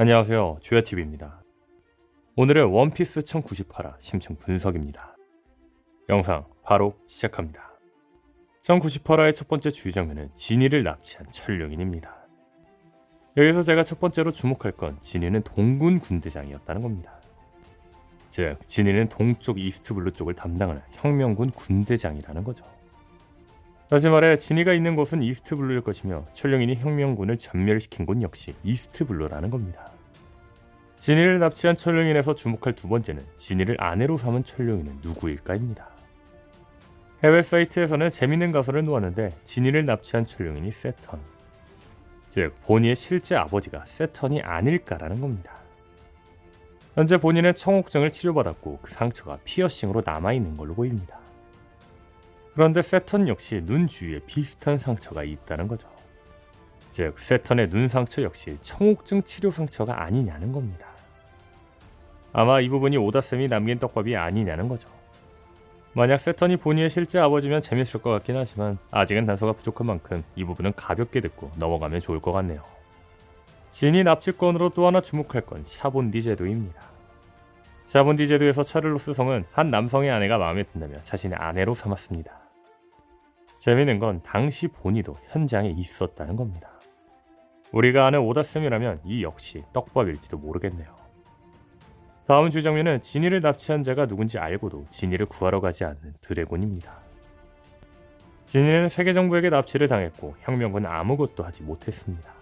안녕하세요. 주야TV입니다. 오늘은 원피스 1098화 심층 분석입니다. 영상 바로 시작합니다. 1098화의 첫 번째 주의 장면은 진이를 납치한 천룡인입니다. 여기서 제가 첫 번째로 주목할 건 진이는 동군 군대장이었다는 겁니다. 즉, 진이는 동쪽 이스트블루 쪽을 담당하는 혁명군 군대장이라는 거죠. 다시 말해 진이가 있는 곳은 이스트 블루일 것이며 천룡인이 혁명군을 전멸시킨 곳 역시 이스트 블루라는 겁니다. 진이를 납치한 천룡인에서 주목할 두 번째는 진이를 아내로 삼은 천룡인은 누구일까입니다. 해외 사이트에서는 재밌는 가설을 놓았는데 진이를 납치한 천룡인이 세턴, 즉 보니의 실제 아버지가 세턴이 아닐까라는 겁니다. 현재 본인은 청옥증을 치료받았고 그 상처가 피어싱으로 남아있는 걸로 보입니다. 그런데 세턴 역시 눈 주위에 비슷한 상처가 있다는 거죠. 즉 세턴의 눈 상처 역시 청옥증 치료 상처가 아니냐는 겁니다. 아마 이 부분이 오다쌤이 남긴 떡밥이 아니냐는 거죠. 만약 세턴이 본인의 실제 아버지면 재밌을 것 같긴 하지만 아직은 단서가 부족한 만큼 이 부분은 가볍게 듣고 넘어가면 좋을 것 같네요. 진이 납치건으로 또 하나 주목할 건 샤본디 제도입니다. 샤본디 제도에서 차를로스 성은 한 남성의 아내가 마음에 든다며 자신의 아내로 삼았습니다. 재미있는 건 당시 본이도 현장에 있었다는 겁니다. 우리가 아는 오다쌤이라면 이 역시 떡밥일지도 모르겠네요. 다음 주 장면은 진이를 납치한 자가 누군지 알고도 진이를 구하러 가지 않는 드래곤입니다. 진이는 세계 정부에게 납치를 당했고 혁명군 아무것도 하지 못했습니다.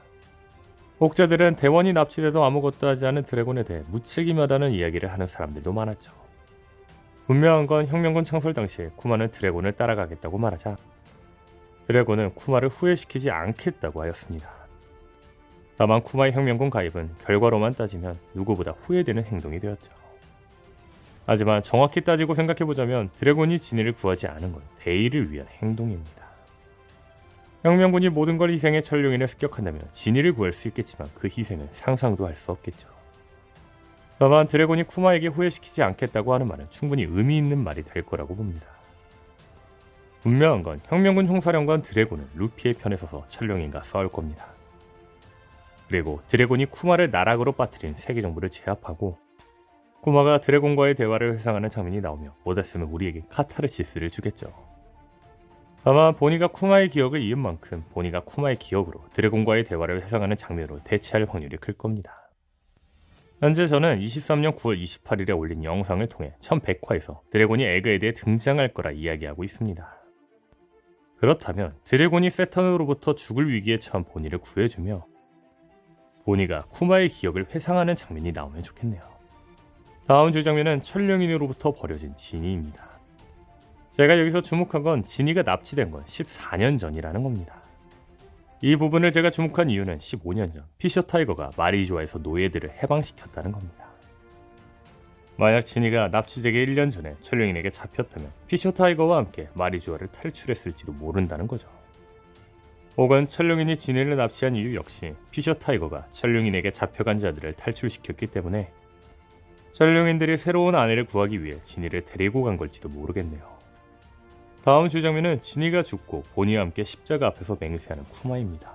혹자들은 대원이 납치돼도 아무것도 하지 않은 드래곤에 대해 무책임하다는 이야기를 하는 사람들도 많았죠. 분명한 건 혁명군 창설 당시에 쿠마는 드래곤을 따라가겠다고 말하자 드래곤은 쿠마를 후회시키지 않겠다고 하였습니다. 다만 쿠마의 혁명군 가입은 결과로만 따지면 누구보다 후회되는 행동이 되었죠. 하지만 정확히 따지고 생각해보자면 드래곤이 진이를 구하지 않은 건 대의를 위한 행동입니다. 혁명군이 모든 걸 희생해 천룡인을 습격한다면 진이를 구할 수 있겠지만 그 희생은 상상도 할 수 없겠죠. 다만 드래곤이 쿠마에게 후회시키지 않겠다고 하는 말은 충분히 의미 있는 말이 될 거라고 봅니다. 분명한 건 혁명군 총사령관 드래곤은 루피의 편에 서서 천룡인과 싸울 겁니다. 그리고 드래곤이 쿠마를 나락으로 빠뜨린 세계 정부를 제압하고 쿠마가 드래곤과의 대화를 회상하는 장면이 나오며 오다스는 우리에게 카타르시스를 주겠죠. 다만 보니가 쿠마의 기억을 이은 만큼 보니가 쿠마의 기억으로 드래곤과의 대화를 회상하는 장면으로 대체할 확률이 클 겁니다. 현재 저는 23년 9월 28일에 올린 영상을 통해 1100화에서 드래곤이 에그에 대해 등장할 거라 이야기하고 있습니다. 그렇다면 드래곤이 세턴으로부터 죽을 위기에 처한 보니를 구해주며 보니가 쿠마의 기억을 회상하는 장면이 나오면 좋겠네요. 다음 주 장면은 천룡인으로부터 버려진 진이입니다. 제가 여기서 주목한 건 진이가 납치된 건 14년 전이라는 겁니다. 이 부분을 제가 주목한 이유는 15년 전 피셔 타이거가 마리조아에서 노예들을 해방시켰다는 겁니다. 만약 진이가 납치되기 1년 전에 천룡인에게 잡혔다면 피셔 타이거와 함께 마리조아를 탈출했을지도 모른다는 거죠. 혹은 천룡인이 진이를 납치한 이유 역시 피셔 타이거가 천룡인에게 잡혀간 자들을 탈출시켰기 때문에 천룡인들이 새로운 아내를 구하기 위해 진이를 데리고 간 걸지도 모르겠네요. 다음 주 장면은 진이가 죽고 보니와 함께 십자가 앞에서 맹세하는 쿠마입니다.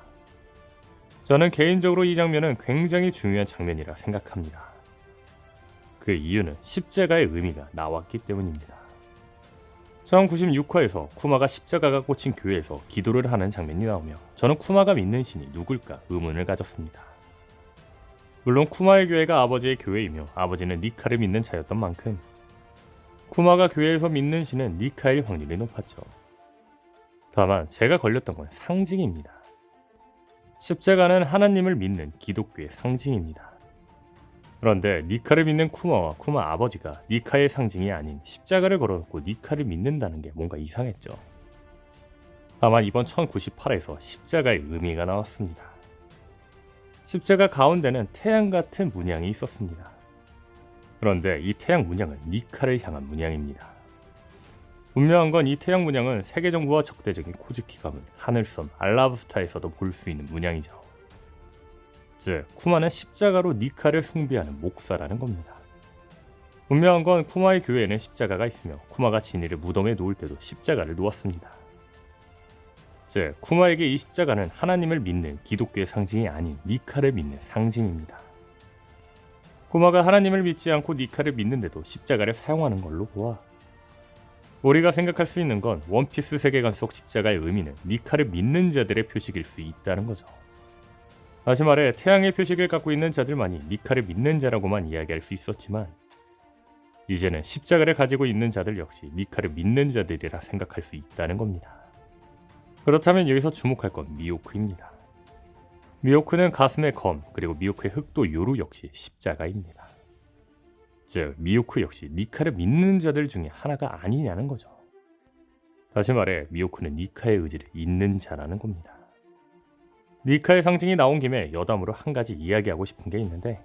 저는 개인적으로 이 장면은 굉장히 중요한 장면이라 생각합니다. 그 이유는 십자가의 의미가 나왔기 때문입니다. 1096화에서 쿠마가 십자가가 꽂힌 교회에서 기도를 하는 장면이 나오며 저는 쿠마가 믿는 신이 누굴까 의문을 가졌습니다. 물론 쿠마의 교회가 아버지의 교회이며 아버지는 니카를 믿는 자였던 만큼 쿠마가 교회에서 믿는 신은 니카일 확률이 높았죠. 다만 제가 걸렸던 건 상징입니다. 십자가는 하나님을 믿는 기독교의 상징입니다. 그런데 니카를 믿는 쿠마와 쿠마 아버지가 니카의 상징이 아닌 십자가를 걸어놓고 니카를 믿는다는 게 뭔가 이상했죠. 다만 이번 1098에서 십자가의 의미가 나왔습니다. 십자가 가운데는 태양 같은 문양이 있었습니다. 그런데 이 태양 문양은 니카를 향한 문양입니다. 분명한 건 이 태양 문양은 세계 정부와 적대적인 코즈키 가문 하늘섬 알라브스타에서도 볼 수 있는 문양이죠. 즉 쿠마는 십자가로 니카를 숭배하는 목사라는 겁니다. 분명한 건 쿠마의 교회에는 십자가가 있으며 쿠마가 진이를 무덤에 놓을 때도 십자가를 놓았습니다. 즉 쿠마에게 이 십자가는 하나님을 믿는 기독교의 상징이 아닌 니카를 믿는 상징입니다. 쿠마가 하나님을 믿지 않고 니카를 믿는데도 십자가를 사용하는 걸로 보아 우리가 생각할 수 있는 건 원피스 세계관 속 십자가의 의미는 니카를 믿는 자들의 표식일 수 있다는 거죠. 다시 말해 태양의 표식을 갖고 있는 자들만이 니카를 믿는 자라고만 이야기할 수 있었지만 이제는 십자가를 가지고 있는 자들 역시 니카를 믿는 자들이라 생각할 수 있다는 겁니다. 그렇다면 여기서 주목할 건 미오크입니다. 미오크는 가슴의 검 그리고 미오크의 흑도 요루 역시 십자가입니다. 즉 미오크 역시 니카를 믿는 자들 중에 하나가 아니냐는 거죠. 다시 말해 미오크는 니카의 의지를 잇는 자라는 겁니다. 니카의 상징이 나온 김에 여담으로 한 가지 이야기하고 싶은 게 있는데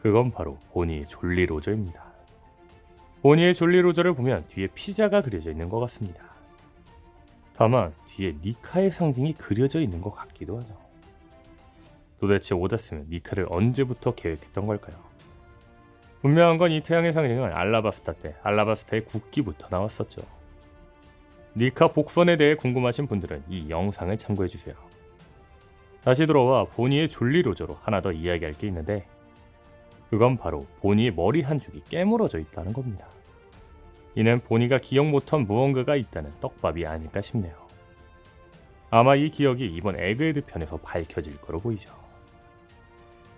그건 바로 보니의 졸리 로저입니다. 보니의 졸리 로저를 보면 뒤에 피자가 그려져 있는 것 같습니다. 다만 뒤에 니카의 상징이 그려져 있는 것 같기도 하죠. 도대체 오다스는 니카를 언제부터 계획했던 걸까요? 분명한 건 이 태양의 상징은 알라바스타 때 알라바스타의 국기부터 나왔었죠. 니카 복선에 대해 궁금하신 분들은 이 영상을 참고해주세요. 다시 돌아와 보니의 졸리 로저로 하나 더 이야기할 게 있는데 그건 바로 보니의 머리 한 쪽이 깨물어져 있다는 겁니다. 이는 보니가 기억 못한 무언가가 있다는 떡밥이 아닐까 싶네요. 아마 이 기억이 이번 에그헤드 편에서 밝혀질 거로 보이죠.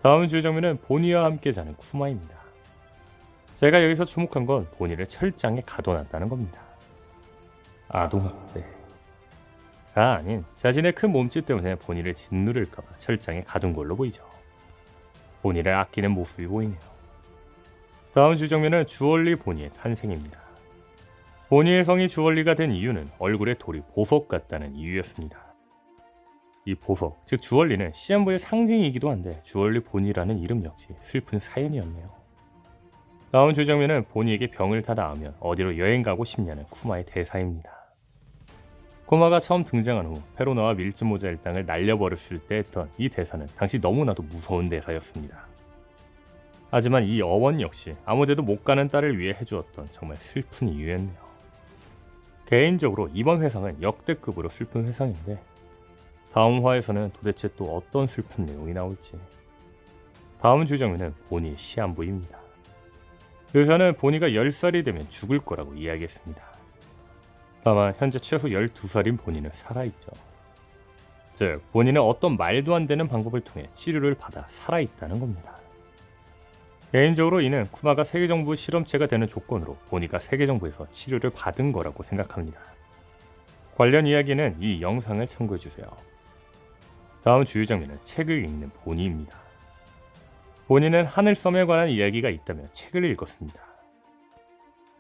다음 주의 장면은 보니와 함께 자는 쿠마입니다. 제가 여기서 주목한 건 보니를 철장에 가둬놨다는 겁니다. 아동학대 가 아닌 자신의 큰 몸짓 때문에 보니를 짓누를까봐 철장에 가둔 걸로 보이죠. 보니를 아끼는 모습이 보이네요. 다음 주 장면은 주얼리 보니의 탄생입니다. 보니의 성이 주얼리가 된 이유는 얼굴에 돌이 보석 같다는 이유였습니다. 이 보석, 즉 주얼리는 시한부의 상징이기도 한데 주얼리 보니라는 이름 역시 슬픈 사연이었네요. 다음 주 장면은 보니에게 병을 다 나으면 어디로 여행 가고 싶냐는 쿠마의 대사입니다. 쿠마가 처음 등장한 후 페로나와 밀짚 모자 일당을 날려버렸을 때 했던 이 대사는 당시 너무나도 무서운 대사였습니다. 하지만 이 어원 역시 아무데도 못 가는 딸을 위해 해주었던 정말 슬픈 이유였네요. 개인적으로 이번 회상은 역대급으로 슬픈 회상인데 다음 화에서는 도대체 또 어떤 슬픈 내용이 나올지 다음 주장면은 보니 시한부입니다. 의사는 보니가 10살이 되면 죽을 거라고 이야기했습니다. 다만 현재 최소 12살인 본인은 살아있죠. 즉 본인은 어떤 말도 안 되는 방법을 통해 치료를 받아 살아있다는 겁니다. 개인적으로 이는 쿠마가 세계정부 실험체가 되는 조건으로 보니가 세계정부에서 치료를 받은 거라고 생각합니다. 관련 이야기는 이 영상을 참고해주세요. 다음 주요 장면은 책을 읽는 보니입니다. 본인은 하늘섬에 관한 이야기가 있다며 책을 읽었습니다.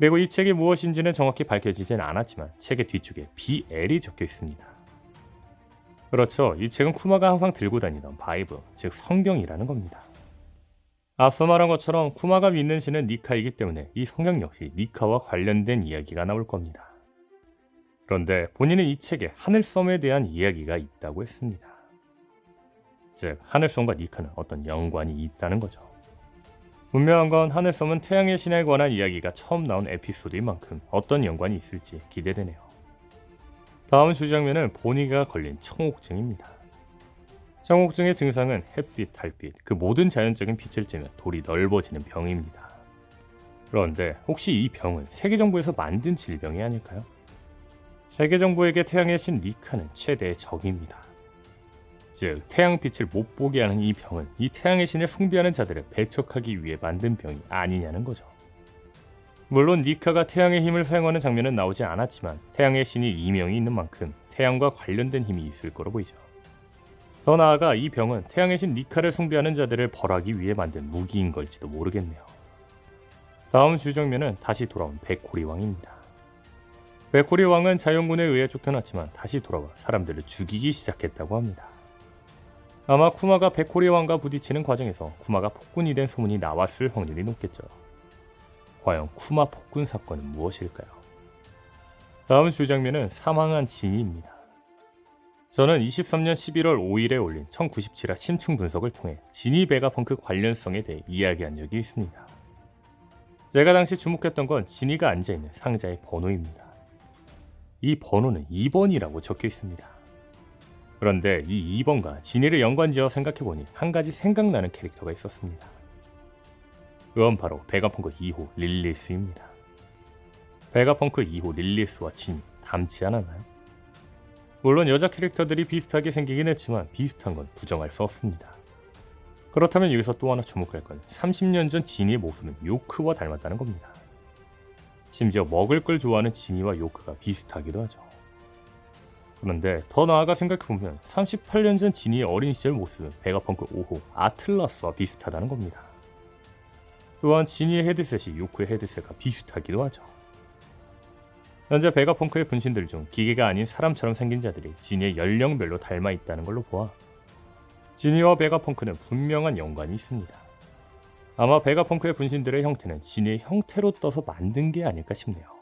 그리고 이 책이 무엇인지는 정확히 밝혀지진 않았지만 책의 뒤쪽에 BL이 적혀 있습니다. 그렇죠. 이 책은 쿠마가 항상 들고 다니던 바이브, 즉 성경이라는 겁니다. 앞서 말한 것처럼 쿠마가 믿는 신은 니카이기 때문에 이 성경 역시 니카와 관련된 이야기가 나올 겁니다. 그런데 본인은 이 책에 하늘섬에 대한 이야기가 있다고 했습니다. 즉 하늘섬과 니카는 어떤 연관이 있다는 거죠. 분명한 건 하늘섬은 태양의 신에 관한 이야기가 처음 나온 에피소드인 만큼 어떤 연관이 있을지 기대되네요. 다음 주장면은 보니가 걸린 청옥증입니다. 청옥증의 증상은 햇빛, 달빛, 그 모든 자연적인 빛을 쬐면 돌이 넓어지는 병입니다. 그런데 혹시 이 병은 세계정부에서 만든 질병이 아닐까요? 세계정부에게 태양의 신 니카는 최대의 적입니다. 즉 태양빛을 못 보게 하는 이 병은 이 태양의 신을 숭배하는 자들을 배척하기 위해 만든 병이 아니냐는 거죠. 물론 니카가 태양의 힘을 사용하는 장면은 나오지 않았지만 태양의 신이 이명이 있는 만큼 태양과 관련된 힘이 있을 거로 보이죠. 더 나아가 이 병은 태양의 신 니카를 숭배하는 자들을 벌하기 위해 만든 무기인 걸지도 모르겠네요. 다음 주정면은 다시 돌아온 백호리 왕입니다. 백호리 왕은 자연군에 의해 쫓겨났지만 다시 돌아와 사람들을 죽이기 시작했다고 합니다. 아마 쿠마가 백호리 왕과 부딪히는 과정에서 쿠마가 폭군이 된 소문이 나왔을 확률이 높겠죠. 과연 쿠마 폭군 사건은 무엇일까요? 다음 주장면은 사망한 진이입니다. 저는 23년 11월 5일에 올린 1097화 심층 분석을 통해 지니 베가펑크 관련성에 대해 이야기한 적이 있습니다. 제가 당시 주목했던 건 지니가 앉아있는 상자의 번호입니다. 이 번호는 2번이라고 적혀 있습니다. 그런데 이 2번과 지니를 연관지어 생각해보니 한 가지 생각나는 캐릭터가 있었습니다. 그건 바로 베가펑크 2호 릴리스입니다. 베가펑크 2호 릴리스와 진이 닮지 않았나요? 물론 여자 캐릭터들이 비슷하게 생기긴 했지만 비슷한 건 부정할 수 없습니다. 그렇다면 여기서 또 하나 주목할 건 30년 전 지니의 모습은 요크와 닮았다는 겁니다. 심지어 먹을 걸 좋아하는 지니와 요크가 비슷하기도 하죠. 그런데 더 나아가 생각해보면 38년 전 지니의 어린 시절 모습은 베가펑크 5호 아틀라스와 비슷하다는 겁니다. 또한 지니의 헤드셋이 요크의 헤드셋과 비슷하기도 하죠. 현재 베가펑크의 분신들 중 기계가 아닌 사람처럼 생긴 자들이 지니의 연령별로 닮아 있다는 걸로 보아 지니와 베가펑크는 분명한 연관이 있습니다. 아마 베가펑크의 분신들의 형태는 지니의 형태로 떠서 만든 게 아닐까 싶네요.